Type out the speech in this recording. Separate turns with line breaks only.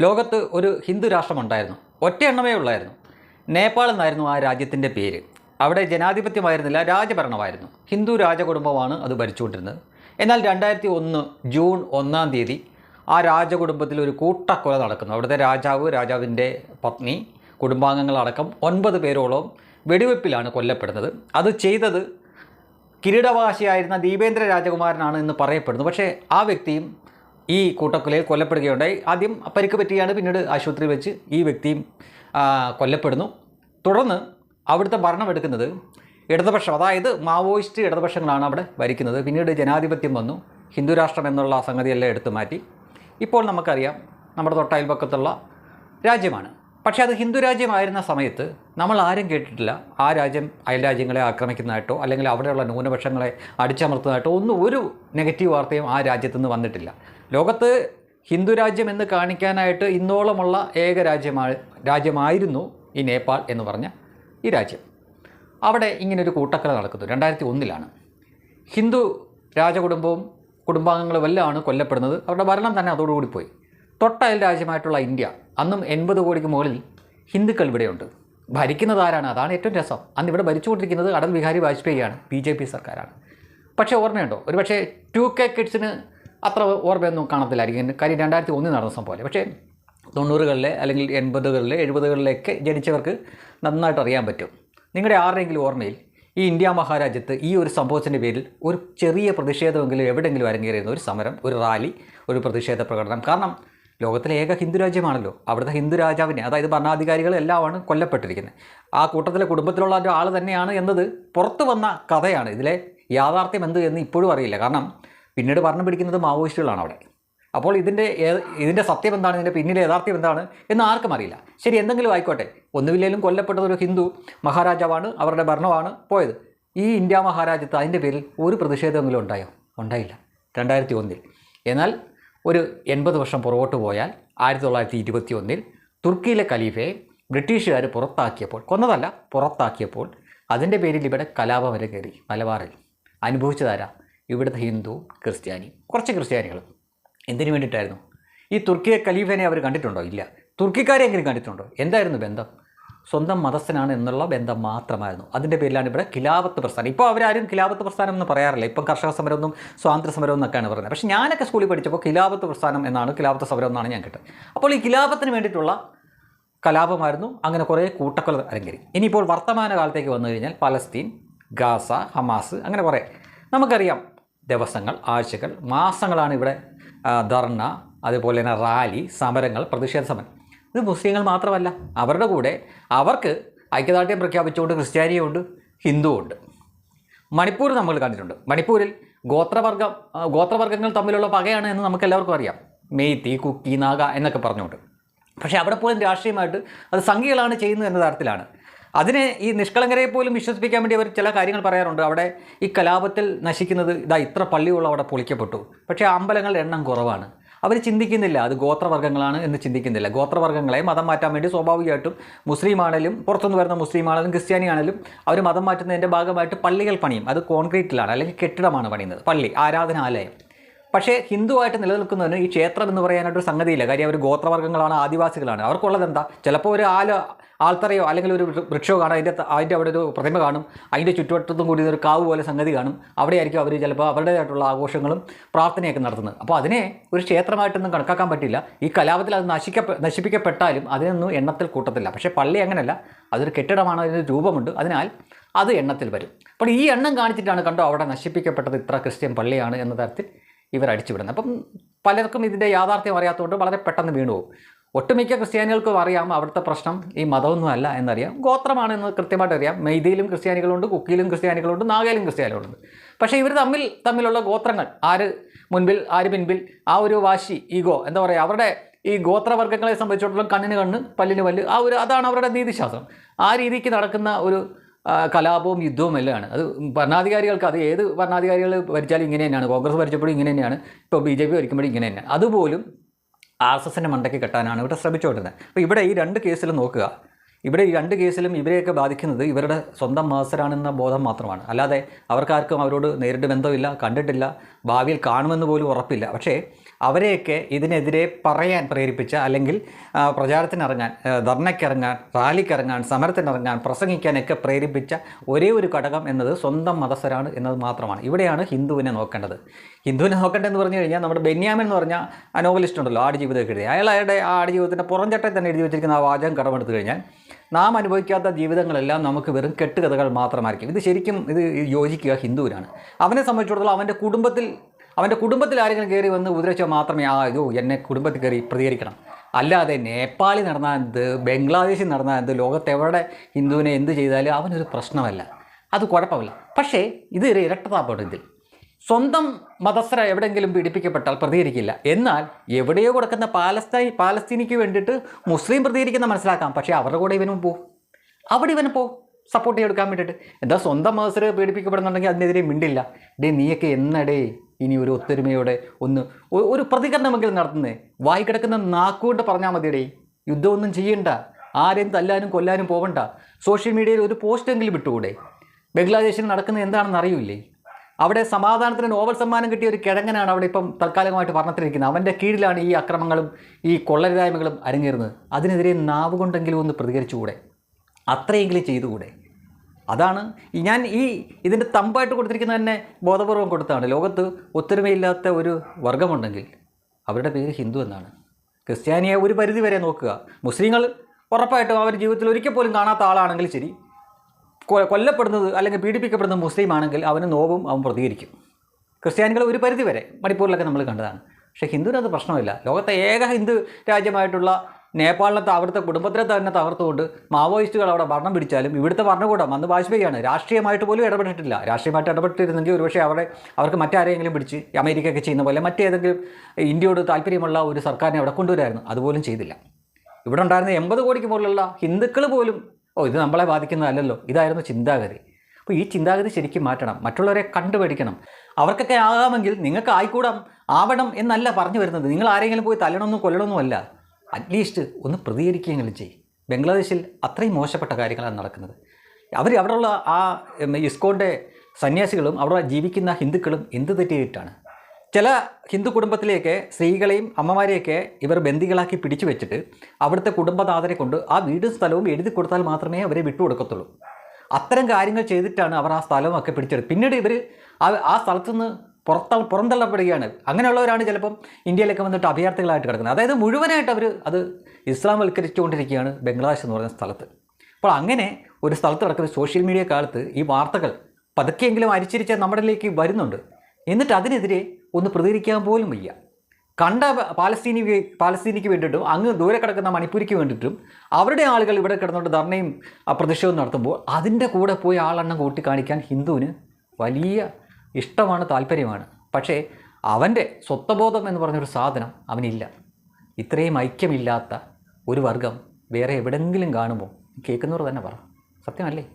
ലോകത്ത് ഒരു ഹിന്ദു രാഷ്ട്രമുണ്ടായിരുന്നു. ഒറ്റ എണ്ണമേ ഉള്ളായിരുന്നു. നേപ്പാൾ എന്നായിരുന്നു ആ രാജ്യത്തിന്റെ പേര്. അവിടെ ജനാധിപത്യമായിരുന്നില്ല രാജഭരണമായിരുന്നു. ഹിന്ദു രാജകുടുംബമാണ് അത് ഭരിച്ചുകൊണ്ടിരുന്നത്. എന്നാൽ രണ്ടായിരത്തി ഒന്ന് ജൂൺ ഒന്നാം തീയതി ആ രാജകുടുംബത്തിൽ ഒരു കൂട്ടക്കൊല നടക്കുന്നു. അവിടുത്തെ രാജാവ് രാജാവിന്റെ പത്നി കുടുംബാംഗങ്ങളടക്കം ഒൻപത് പേരോളം വെടിവെപ്പിലാണ് കൊല്ലപ്പെടുന്നത്. അത് ചെയ്തത് കിരീടവാശിയായിരുന്ന ദീപേന്ദ്ര രാജകുമാരനാണ് എന്ന് പറയപ്പെടുന്നു. പക്ഷേ ആ വ്യക്തിയും ഈ കൂട്ടക്കൊലയിൽ കൊല്ലപ്പെടുകയുണ്ടായി. ആദ്യം പരിക്ക് പറ്റിയാണ് പിന്നീട് ആശുപത്രിയിൽ വെച്ച് ഈ വ്യക്തിയും കൊല്ലപ്പെടുന്നു. തുടർന്ന് അവിടുത്തെ ഭരണം എടുക്കുന്നത് ഇടതുപക്ഷം അതായത് മാവോയിസ്റ്റ് ഇടതുപക്ഷങ്ങളാണ് അവിടെ ഭരിക്കുന്നത്. പിന്നീട് ജനാധിപത്യം വന്നു. ഹിന്ദുരാഷ്ട്രം എന്നുള്ള സംഗതിയെല്ലാം എടുത്തു മാറ്റി. ഇപ്പോൾ നമുക്കറിയാം നമ്മുടെ തൊട്ടയൽപക്കത്തുള്ള രാജ്യമാണ്. പക്ഷേ അത് ഹിന്ദു രാജ്യമായിരുന്ന സമയത്ത് നമ്മൾ ആരും കേട്ടിട്ടില്ല. ആ രാജ്യം അയൽ രാജ്യങ്ങളെ ആക്രമിക്കുന്നതായിട്ടോ അല്ലെങ്കിൽ അവിടെയുള്ള ന്യൂനപക്ഷങ്ങളെ അടിച്ചമർത്തുന്നതായിട്ടോ ഒന്നും ഒരു നെഗറ്റീവ് വാർത്തയും ആ രാജ്യത്തു നിന്ന് വന്നിട്ടില്ല. ലോകത്ത് ഹിന്ദു രാജ്യം എന്ന് കാണിക്കാനായിട്ട് ഇന്നോളമുള്ള ഏക രാജ്യമാ രാജ്യമായിരുന്നു ഈ നേപ്പാൾ എന്ന് പറഞ്ഞ ഈ രാജ്യം. അവിടെ ഇങ്ങനൊരു കൂട്ടക്കല നടക്കുന്നു. രണ്ടായിരത്തി ഒന്നിലാണ് ഹിന്ദു രാജകുടുംബവും കുടുംബാംഗങ്ങളും എല്ലാമാണ് കൊല്ലപ്പെടുന്നത്. അവരുടെ ഭരണം തന്നെ അതോടുകൂടി പോയി. തൊട്ടയൽ രാജ്യമായിട്ടുള്ള ഇന്ത്യ അന്നും എൺപത് കോടിക്ക് മുകളിൽ ഹിന്ദുക്കൾ ഇവിടെയുണ്ട്. ഭരിക്കുന്നത് ആരാണ്? അതാണ് ഏറ്റവും രസം. അന്ന് ഇവിടെ ഭരിച്ചുകൊണ്ടിരിക്കുന്നത് അടൽ ബിഹാരി വാജ്പേയിയാണ് ബി ജെ പി സർക്കാരാണ്. പക്ഷേ ഓർമ്മയുണ്ടോ? ഒരു പക്ഷേ ടു കെ കിഡ്സിന് അത്ര ഓർമ്മയൊന്നും കാണത്തില്ലായിരിക്കും. കാര്യം രണ്ടായിരത്തി ഒന്നിൽ നടന്ന സംഭവം പക്ഷേ തൊണ്ണൂറുകളിലെ അല്ലെങ്കിൽ എൺപതുകളിലെ എഴുപതുകളിലൊക്കെ ജനിച്ചവർക്ക് നന്നായിട്ട് അറിയാൻ പറ്റും. നിങ്ങളുടെ ആരുടെയെങ്കിലും ഓർമ്മയിൽ ഈ ഇന്ത്യ മഹാരാജ്യത്ത് ഈ ഒരു സംഭവത്തിന്റെ പേരിൽ ഒരു ചെറിയ പ്രതിഷേധമെങ്കിലും എവിടെയെങ്കിലും അരങ്ങേറിയിരുന്ന ഒരു സമരം ഒരു റാലി ഒരു പ്രതിഷേധ പ്രകടനം. കാരണം ലോകത്തിലെ ഏക ഹിന്ദു രാജ്യമാണല്ലോ. അവിടുത്തെ ഹിന്ദു രാജാവിനെ അതായത് ഭരണാധികാരികൾ എല്ലാമാണ് കൊല്ലപ്പെട്ടിരിക്കുന്നത്. ആ കൂട്ടത്തിലെ കുടുംബത്തിലുള്ള ഒരു ആൾ തന്നെയാണ് എന്നത് പുറത്തു വന്ന കഥയാണ്. ഇതിലെ യാഥാർത്ഥ്യം എന്ത് എന്ന് ഇപ്പോഴും അറിയില്ല. കാരണം പിന്നീട് ഭരണം പിടിക്കുന്നത് മാവോയിസ്റ്റുകളാണ് അവിടെ. അപ്പോൾ ഇതിന്റെ ഇതിന്റെ സത്യം എന്താണ്? ഇതിന്റെ പിന്നിലെ യഥാർത്ഥ്യം എന്താണ് എന്ന് ആർക്കും അറിയില്ല. ശരി എന്തെങ്കിലും ആയിക്കോട്ടെ. ഒന്നുമില്ലെങ്കിലും കൊല്ലപ്പെട്ടത് ഒരു ഹിന്ദു മഹാരാജാവാണ് അവരുടെ ഭരണമാണ് പോയത്. ഈ ഇന്ത്യ മഹാരാജ്യത്ത് അതിന്റെ പേരിൽ ഒരു പ്രതിഷേധമെങ്കിലും ഉണ്ടായോ? ഉണ്ടായില്ല. രണ്ടായിരത്തി ഒന്നിൽ. എന്നാൽ ഒരു എൺപത് വർഷം പുറകോട്ട് പോയാൽ ആയിരത്തി തൊള്ളായിരത്തി ഇരുപത്തി ഒന്നിൽ തുർക്കിയിലെ ഖലീഫയെ ബ്രിട്ടീഷുകാർ പുറത്താക്കിയപ്പോൾ കൊന്നതല്ല പുറത്താക്കിയപ്പോൾ അതിന്റെ പേരിൽ ഇവിടെ കലാപം വരെ കയറി മലബാറിൽ. അനുഭവിച്ചതാരാ? ഇവിടുത്തെ ഹിന്ദു ക്രിസ്ത്യാനി കുറച്ച് ക്രിസ്ത്യാനികൾ എന്തിനു വേണ്ടിയിട്ടായിരുന്നു? ഈ തുർക്കിയെ ഖലീഫിനെ അവർ കണ്ടിട്ടുണ്ടോ? ഇല്ല. തുർക്കിക്കാരെ എങ്കിലും കണ്ടിട്ടുണ്ടോ? എന്തായിരുന്നു ബന്ധം? സ്വന്തം മതസ്ഥനാണ് എന്നുള്ള ബന്ധം മാത്രമായിരുന്നു. അതിന്റെ പേരിലാണ് ഇവിടെ ഖിലാഫത്ത് പ്രസ്ഥാനം. ഇപ്പോൾ അവരാരും ഖിലാഫത്ത് പ്രസ്ഥാനം എന്ന് പറയാറില്ല. ഇപ്പം കർഷക സമരം ഒന്നും സ്വാതന്ത്ര്യ സമരം എന്നൊക്കെയാണ് പറയുന്നത് പക്ഷേ ഞാനൊക്കെ സ്കൂളിൽ പഠിച്ചപ്പോൾ ഖിലാഫത്ത് പ്രസ്ഥാനം എന്നാണ് ഖിലാഫത്ത് സമരം എന്നാണ് ഞാൻ കേട്ടത്. അപ്പോൾ ഈ ഖിലാഫത്തിന് വേണ്ടിയിട്ടുള്ള കലാപമായിരുന്നു. അങ്ങനെ കുറേ കൂട്ടക്കൊല അരങ്ങേറി. ഇനിയിപ്പോൾ വർത്തമാന കാലത്തേക്ക് വന്നു കഴിഞ്ഞാൽ പലസ്തീൻ ഗാസ ഹമാസ് അങ്ങനെ കുറേ. നമുക്കറിയാം ദിവസങ്ങൾ ആഴ്ചകൾ മാസങ്ങളാണ് ഇവിടെ ധർണ അതുപോലെ തന്നെ റാലി സമരങ്ങൾ പ്രതിഷേധ സമരം. ഇത് മുസ്ലിങ്ങൾ മാത്രമല്ല അവരുടെ കൂടെ അവർക്ക് ഐക്യദാർഢ്യം പ്രഖ്യാപിച്ചുകൊണ്ട് ക്രിസ്ത്യാനിയുണ്ട് ഹിന്ദുവുണ്ട്. മണിപ്പൂർ നമ്മൾ കണ്ടിട്ടുണ്ട്. മണിപ്പൂരിൽ ഗോത്രവർഗം ഗോത്രവർഗങ്ങൾ തമ്മിലുള്ള പകയാണ് എന്ന് നമുക്ക് എല്ലാവർക്കും അറിയാം മെയ്ത്തി കുക്കി നാഗ എന്നൊക്കെ പറഞ്ഞുകൊണ്ട്. പക്ഷേ അവിടെ പോലും രാഷ്ട്രീയമായിട്ട് അത് സംഘികളാണ് ചെയ്യുന്നത് എന്ന തരത്തിലാണ്. അതിനെ ഈ നിഷ്കളങ്കരെ പോലും വിശ്വസിപ്പിക്കാൻ വേണ്ടി അവർ ചില കാര്യങ്ങൾ പറയാറുണ്ട്. അവിടെ ഈ കലാപത്തിൽ നശിക്കുന്നത് ഇതാ ഇത്ര പള്ളിയുള്ള അവിടെ പൊളിക്കപ്പെട്ടു. പക്ഷേ അമ്പലങ്ങളുടെ എണ്ണം കുറവാണ്. അവർ ചിന്തിക്കുന്നില്ല അത് ഗോത്രവർഗങ്ങളാണ് എന്ന് ചിന്തിക്കുന്നില്ല. ഗോത്രവർഗങ്ങളെ മതം മാറ്റാൻ വേണ്ടി സ്വാഭാവികമായിട്ടും മുസ്ലിം ആണെങ്കിലും പുറത്തുനിന്ന് വരുന്ന മുസ്ലിം ആണെങ്കിലും ക്രിസ്ത്യാനി ആണെങ്കിലും അവർ മതം മാറ്റുന്നതിന്റെ ഭാഗമായിട്ട് പള്ളികൾ പണിയും. അത് കോൺക്രീറ്റിലാണ് അല്ലെങ്കിൽ കെട്ടിടമാണ് പണിയുന്നത്. പള്ളി ആരാധനാലയം. പക്ഷേ ഹിന്ദുവായിട്ട് നിലനിൽക്കുന്നതിന് ഈ ക്ഷേത്രം എന്ന് പറയാനായിട്ടൊരു സംഗതിയില്ല. കാര്യം അവർ ഗോത്രവർഗങ്ങളാണ് ആദിവാസികളാണ്. അവർക്കുള്ളത് എന്താ? ചിലപ്പോൾ ഒരു ആല ആൾത്തറയോ അല്ലെങ്കിൽ ഒരു വൃക്ഷമോ കാണും അതിന്റെ അതിന്റെ അവിടെ ഒരു പ്രതിമ കാണും. അതിന്റെ ചുറ്റുവട്ടത്തും കൂടി ഒരു കാവ് പോലെ സംഗതി കാണും. അവിടെയായിരിക്കും അവർ ചിലപ്പോൾ അവരുടേതായിട്ടുള്ള ആഘോഷങ്ങളും പ്രാർത്ഥനയൊക്കെ നടത്തുന്നത്. അപ്പോൾ അതിനെ ഒരു ക്ഷേത്രമായിട്ടൊന്നും കണക്കാക്കാൻ പറ്റില്ല. ഈ കലാപത്തിൽ അത് നശിക്കപ്പെ നശിപ്പിക്കപ്പെട്ടാലും അതിനൊന്നും എണ്ണത്തിൽ കൂട്ടത്തില്ല. പക്ഷേ പള്ളി അങ്ങനെയല്ല അതൊരു കെട്ടിടമാണ് അതിന് രൂപമുണ്ട്. അതിനാൽ അത് എണ്ണത്തിൽ വരും. അപ്പോൾ ഈ എണ്ണം കാണിച്ചിട്ടാണ് കണ്ടോ അവിടെ നശിപ്പിക്കപ്പെട്ടത് ഇത്ര ക്രിസ്ത്യൻ പള്ളിയാണ് എന്ന തരത്തിൽ ഇവർ അടിച്ചുവിടുന്നത്. അപ്പം പലർക്കും ഇതിന്റെ യാഥാർത്ഥ്യം അറിയാത്തതുകൊണ്ട് വളരെ പെട്ടെന്ന് വീണു പോകും ഒട്ടുമിക്ക ക്രിസ്ത്യാനികൾക്കും അറിയാം അവിടുത്തെ പ്രശ്നം. ഈ മതമൊന്നും അല്ല എന്നറിയാം. ഗോത്രമാണെന്ന് കൃത്യമായിട്ട് അറിയാം. മെയ്തിയിലും ക്രിസ്ത്യാനികളുണ്ട് കുക്കിയിലും ക്രിസ്ത്യാനികളുണ്ട് നാഗയിലും ക്രിസ്ത്യാനികളുണ്ട്. പക്ഷേ ഇവർ തമ്മിൽ തമ്മിലുള്ള ഗോത്രങ്ങൾ ആര് മുൻപിൽ ആര് പിൻപിൽ ആ ഒരു വാശി ഈഗോ എന്താ പറയുക അവരുടെ ഈ ഗോത്രവർഗങ്ങളെ സംബന്ധിച്ചിടത്തോളം കണ്ണിന് കണ്ണ് പല്ലിന് പല്ല് ആ ഒരു അതാണ് അവരുടെ നീതിശാസ്ത്രം. ആ രീതിക്ക് നടക്കുന്ന ഒരു കലാപവും യുദ്ധവും എല്ലാമാണ് അത് ഭരണാധികാരികൾക്ക് അത് ഏത് ഭരണാധികാരികൾ ഭരിച്ചാലും ഇങ്ങനെ തന്നെയാണ്. കോൺഗ്രസ് ഭരിച്ചപ്പോഴും ഇങ്ങനെ തന്നെയാണ്. ഇപ്പോൾ ബി ജെ പി ഭരിക്കുമ്പോഴും ഇങ്ങനെ തന്നെയാണ് അതുപോലും ആർ എസ് എസിന്റെ മണ്ടയ്ക്ക് കെട്ടാനാണ് ഇവിടെ ശ്രമിച്ചുകൊണ്ടിരുന്നത്. അപ്പോൾ ഇവിടെ ഈ രണ്ട് കേസിലും നോക്കുക. ഇവിടെ ഈ രണ്ട് കേസിലും ഇവരെയൊക്കെ ബാധിക്കുന്നത് ഇവരുടെ സ്വന്തം മാസരാണെന്ന ബോധം മാത്രമാണ്. അല്ലാതെ അവർക്കാർക്കും അവരോട് നേരിട്ട് ബന്ധമില്ല കണ്ടിട്ടില്ല ഭാവിയിൽ കാണുമെന്ന് പോലും ഉറപ്പില്ല. പക്ഷേ അവരെയൊക്കെ ഇതിനെതിരെ പറയാൻ പ്രേരിപ്പിച്ച അല്ലെങ്കിൽ പ്രചാരത്തിനിറങ്ങാൻ ധർണയ്ക്കിറങ്ങാൻ റാലിക്കിറങ്ങാൻ സമരത്തിനിറങ്ങാൻ പ്രസംഗിക്കാനൊക്കെ പ്രേരിപ്പിച്ച ഒരേ ഒരു ഘടകം എന്നത് സ്വന്തം മതസ്ഥരാണ് എന്നത് മാത്രമാണ്. ഇവിടെയാണ് ഹിന്ദുവിനെ നോക്കേണ്ടത്. ഹിന്ദുവിനെ നോക്കേണ്ടതെന്ന് പറഞ്ഞു കഴിഞ്ഞാൽ നമ്മുടെ ബെന്യാമിൻ എന്ന് പറഞ്ഞ നോവലിസ്റ്റ് ഉണ്ടല്ലോ ആടുജീവിതമൊക്കെ എഴുതി അയാൾ അയാളുടെ ആ ആടുജീവിതത്തിന്റെ പുറംചട്ടയിൽ തന്നെ എഴുതി വെച്ചിരിക്കുന്ന ആ വാചകം കടമെടുത്തു കഴിഞ്ഞാൽ നാം അനുഭവിക്കാത്ത ജീവിതങ്ങളെല്ലാം നമുക്ക് വെറും കെട്ടുകഥകൾ മാത്രമായിരിക്കും. ഇത് ശരിക്കും ഇത് യോജിക്കുക ഹിന്ദുവിനാണ്. അവനെ സംബന്ധിച്ചിടത്തോളം അവന്റെ കുടുംബത്തിൽ അവന്റെ കുടുംബത്തിൽ ആരെങ്കിലും കയറി വന്ന് ഉപദ്രവിച്ചാൽ മാത്രമേ ആ ഇതോ എന്നെ കുടുംബത്തിൽ കയറി പ്രതികരിക്കണം. അല്ലാതെ നേപ്പാളിൽ നടന്നാൽ എന്ത് ബംഗ്ലാദേശിൽ നടന്നാൽ എന്ത് ലോകത്തെവിടെ ഹിന്ദുവിനെ എന്ത് ചെയ്താലും അവനൊരു പ്രശ്നമല്ല. അത് കുഴപ്പമില്ല. പക്ഷേ ഇത് ഒരു ഇരട്ടതാപ്പാണ് ഇതിൽ. സ്വന്തം മതസ്ഥര എവിടെയെങ്കിലും പീഡിപ്പിക്കപ്പെട്ടാൽ പ്രതികരിക്കില്ല. എന്നാൽ എവിടെയോ കൊടുക്കുന്ന പാലസ്തീൻ പാലസ്തീനിക്ക് വേണ്ടിയിട്ട് മുസ്ലിം പ്രതികരിക്കുന്ന മനസ്സിലാക്കാം. പക്ഷേ അവരുടെ കൂടെ ഇവനും പോവും. അവിടെ ഇവന് പോ സപ്പോർട്ട് ചെയ്തെടുക്കാൻ വേണ്ടിയിട്ട്. എന്താ സ്വന്തം മതസ്ഥർ പീഡിപ്പിക്കപ്പെടുന്നുണ്ടെങ്കിൽ അതിനെതിരെ മിണ്ടില്ല. ഡേ നീയൊക്കെ എന്നടേ? ഇനി ഒരു ഒത്തൊരുമയോടെ ഒന്ന് ഒരു പ്രതികരണമെങ്കിലും നടത്തുന്നേ. വായി കിടക്കുന്ന നാക്കുകൊണ്ട് പറഞ്ഞാൽ മതിയടേ. യുദ്ധമൊന്നും ചെയ്യണ്ട. ആരെയും തല്ലാനും കൊല്ലാനും പോകണ്ട സോഷ്യൽ മീഡിയയിൽ ഒരു പോസ്റ്റെങ്കിലും വിട്ടുകൂടെ ബംഗ്ലാദേശിൽ നടക്കുന്നത് എന്താണെന്ന് അറിയില്ലേ? അവിടെ സമാധാനത്തിന് നോബൽ സമ്മാനം കിട്ടിയ ഒരു കിഴങ്ങനാണ് അവിടെ ഇപ്പം തൽക്കാലികമായിട്ട് ഭരണത്തിലിരിക്കുന്നത് അവന്റെ കീഴിലാണ് ഈ അക്രമങ്ങളും ഈ കൊള്ളരുതായ്മകളും അരങ്ങേറുന്നത്. അതിനെതിരെ നാവ് കൊണ്ടെങ്കിലും ഒന്ന് പ്രതികരിച്ചുകൂടെ? അത്രയെങ്കിലും ചെയ്തുകൂടെ? അതാണ് ഞാൻ ഈ ഇതിന്റെ തമ്പായിട്ട് കൊടുത്തിരിക്കുന്നത് തന്നെ ബോധപൂർവം കൊടുത്താണ്. ലോകത്ത് ഒത്തൊരുമയില്ലാത്ത ഒരു വർഗമുണ്ടെങ്കിൽ അവരുടെ പേര് ഹിന്ദു എന്നാണ്. ക്രിസ്ത്യാനിയെ ഒരു പരിധി വരെ നോക്കുക. മുസ്ലിങ്ങൾ ഉറപ്പായിട്ടും അവർ ജീവിതത്തിൽ ഒരിക്കൽ പോലും കാണാത്ത ആളാണെങ്കിൽ ശരി. കൊല്ലപ്പെടുന്നത് അല്ലെങ്കിൽ പീഡിപ്പിക്കപ്പെടുന്നത് മുസ്ലിം ആണെങ്കിൽ അവന് നോവും അവൻ പ്രതികരിക്കും. ക്രിസ്ത്യാനികൾ ഒരു പരിധി വരെ മണിപ്പൂരിലൊക്കെ നമ്മൾ കണ്ടതാണ്. പക്ഷേ ഹിന്ദുവിനത് പ്രശ്നമില്ല. ലോകത്തെ ഏക ഹിന്ദു രാജ്യമായിട്ടുള്ള നേപ്പാളിനത്തെ അവിടുത്തെ കുടുംബത്തിനെ തന്നെ തകർത്തുകൊണ്ട് മാവോയിസ്റ്റുകൾ അവിടെ ഭരണം പിടിച്ചാലും ഇവിടുത്തെ ഭരണകൂടം അന്ന് വാജ്പേയിയാണ്. രാഷ്ട്രീയമായിട്ട് പോലും ഇടപെട്ടിട്ടില്ല. രാഷ്ട്രീയമായിട്ട് ഇടപെട്ടിരുന്നെങ്കിൽ ഒരുപക്ഷെ അവിടെ അവർക്ക് മറ്റാരെങ്കിലും പിടിച്ച് അമേരിക്കയൊക്കെ ചെയ്യുന്ന പോലെ മറ്റേതെങ്കിലും ഇന്ത്യയോട് താല്പര്യമുള്ള ഒരു സർക്കാരിനെ അവിടെ കൊണ്ടുവരായിരുന്നു. അതുപോലും ചെയ്തില്ല. ഇവിടെ ഉണ്ടായിരുന്ന എൺപത് കോടിക്ക് മുകളിലുള്ള ഹിന്ദുക്കൾ പോലും ഓ ഇത് നമ്മളെ ബാധിക്കുന്നതല്ലല്ലോ. ഇതായിരുന്നു ചിന്താഗതി. അപ്പോൾ ഈ ചിന്താഗതി ശരിക്കും മാറ്റണം. മറ്റുള്ളവരെ കണ്ടുപഠിക്കണം. അവർക്കൊക്കെ ആകാമെങ്കിൽ നിങ്ങൾക്ക് ആയിക്കൂടാം. ആവണം എന്നല്ല പറഞ്ഞു വരുന്നത്. നിങ്ങൾ ആരെങ്കിലും പോയി തല്ലണമെന്നും കൊല്ലണമെന്നും അല്ല. അറ്റ്ലീസ്റ്റ് ഒന്ന് പ്രതികരിക്കുകയെങ്കിലും ചെയ്യും. ബംഗ്ലാദേശിൽ അത്രയും മോശപ്പെട്ട കാര്യങ്ങളാണ് നടക്കുന്നത്. അവർ അവിടെയുള്ള ആ ഇസ്കോണിന്റെ സന്യാസികളും അവിടെ ജീവിക്കുന്ന ഹിന്ദുക്കളും എന്ത് തെറ്റിയിട്ടാണ്? ചില ഹിന്ദു കുടുംബത്തിലേക്ക് സ്ത്രീകളെയും അമ്മമാരെയൊക്കെ ഇവർ ബന്ദികളാക്കി പിടിച്ചു വെച്ചിട്ട് അവിടുത്തെ കുടുംബനാഥരെ കൊണ്ട് ആ വീടും സ്ഥലവും എഴുതി കൊടുത്താൽ മാത്രമേ അവരെ വിട്ടുകൊടുക്കത്തുള്ളൂ അത്തരം കാര്യങ്ങൾ ചെയ്തിട്ടാണ് അവർ ആ സ്ഥലമൊക്കെ പിടിച്ചെടുത്ത് പിന്നീട് ഇവർ ആ സ്ഥലത്തുനിന്ന് പുറത്ത പുറന്തള്ളപ്പെടുകയാണ്. അങ്ങനെയുള്ളവരാണ് ചിലപ്പം ഇന്ത്യയിലൊക്കെ വന്നിട്ട് അഭയാർത്ഥികളായിട്ട് കിടക്കുന്നത്. അതായത് മുഴുവനായിട്ട് അവർ അത് ഇസ്ലാം വൽക്കരിച്ചുകൊണ്ടിരിക്കുകയാണ് ബംഗ്ലാദേശ് എന്ന് പറയുന്ന സ്ഥലത്ത്. അപ്പോൾ അങ്ങനെ ഒരു സ്ഥലത്ത് നടക്കുന്ന സോഷ്യൽ മീഡിയ കാലത്ത് ഈ വാർത്തകൾ പതുക്കെയെങ്കിലും അരിച്ചിരിച്ച് നമ്മളിലേക്ക് വരുന്നുണ്ട്. എന്നിട്ട് അതിനെതിരെ ഒന്ന് പ്രതികരിക്കാൻ പോലും വയ്യ. കണ്ട പാലസ്തീനി പാലസ്തീനിക്ക് വേണ്ടിയിട്ടും അങ്ങ് ദൂരെ കിടക്കുന്ന മണിപ്പൂരിക്ക് വേണ്ടിയിട്ടും അവരുടെ ആളുകൾ ഇവിടെ കിടന്നുകൊണ്ട് ധർണയും പ്രതിഷേധവും നടത്തുമ്പോൾ അതിന്റെ കൂടെ പോയി ആളെണ്ണം കൂട്ടിക്കാണിക്കാൻ ഹിന്ദുവിന് വലിയ ഇഷ്ടമാണ് താല്പര്യമാണ്. പക്ഷേ അവന്റെ സ്വത്വബോധം എന്ന് പറഞ്ഞൊരു സാധനം അവനില്ല. ഇത്രയും ഐക്യമില്ലാത്ത ഒരു വർഗം വേറെ എവിടെങ്കിലും കാണുമ്പോൾ കേൾക്കുന്നവർ തന്നെ പറ. സത്യമല്ലേ?